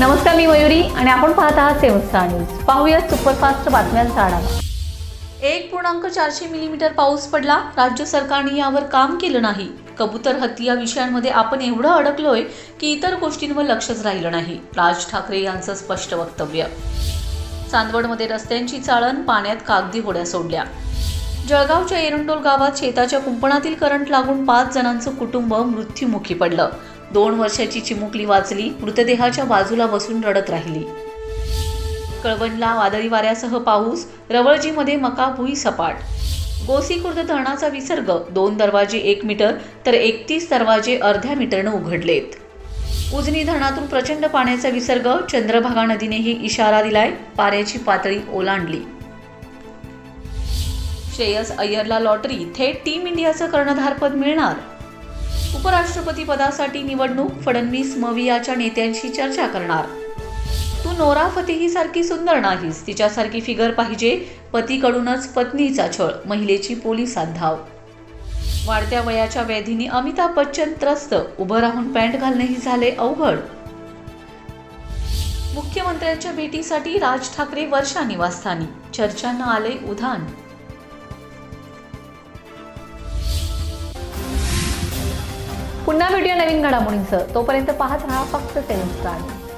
नमस्कार मी मयुरी आणि आपण पाहत आहात सेवन न्यूज. पाहूया सुपरफास्ट बातम्यांचा आढावा एक पूर्णांक चारशे मिलीमीटर पाऊस पडला. राज्य सरकारने यावर काम केलं नाही. कबूतर हत्ती या विषयांमध्ये आपण एवढं अडकलोय की इतर गोष्टींवर लक्षच राहिलं नाही. राज ठाकरे यांचं स्पष्ट वक्तव्य. चांदवडमध्ये रस्त्यांची चाळण पाण्यात कागदी होड्या सोडल्या. जळगावच्या एरंडोल गावात शेताच्या कुंपणातील करंट लागून पाच जणांचं कुटुंब मृत्युमुखी पडलं. दोन वर्षाची चिमुकली वाचली मृतदेहाच्या बाजूला बसून रडत राहिली. कळवणला वादळी वाऱ्यासह पाऊस रवळजीमध्ये मका भुई सपाट. गोसीखुर्द धरणाचा विसर्ग दोन दरवाजे एक मीटर तर एकतीस दरवाजे अर्ध्या मीटरनं उघडलेत. उजनी धरणातून प्रचंड पाण्याचा विसर्ग चंद्रभागा नदीनेही इशारा दिलाय पाण्याची पातळी ओलांडली. श्रेयस अय्यरला लॉटरी थेट टीम इंडियाचं कर्णधारपद मिळणार. उपराष्ट्रपती पदासाठी निवडणूक फडणवीस मवियाच्या नेत्यांशी चर्चा करणार. तू नोरा फतेही सारखी सुंदर नाहीस तिच्यासारखी फिगर पाहिजे पतीकडूनच पत्नीचा छळ महिलेची पोलिसात धाव वाढत्या वयाच्या व्याधीने अमिताभ बच्चन त्रस्त उभं राहून पॅन्ट घालणेही झाले अवघड. मुख्यमंत्र्यांच्या भेटीसाठी राज ठाकरे वर्षा निवासस्थानी चर्चांना आले उधाण. पुन्हा भेटूया नवीन घडामोडींसह. तोपर्यंत पाहत राहा फक्त सेवन स्टार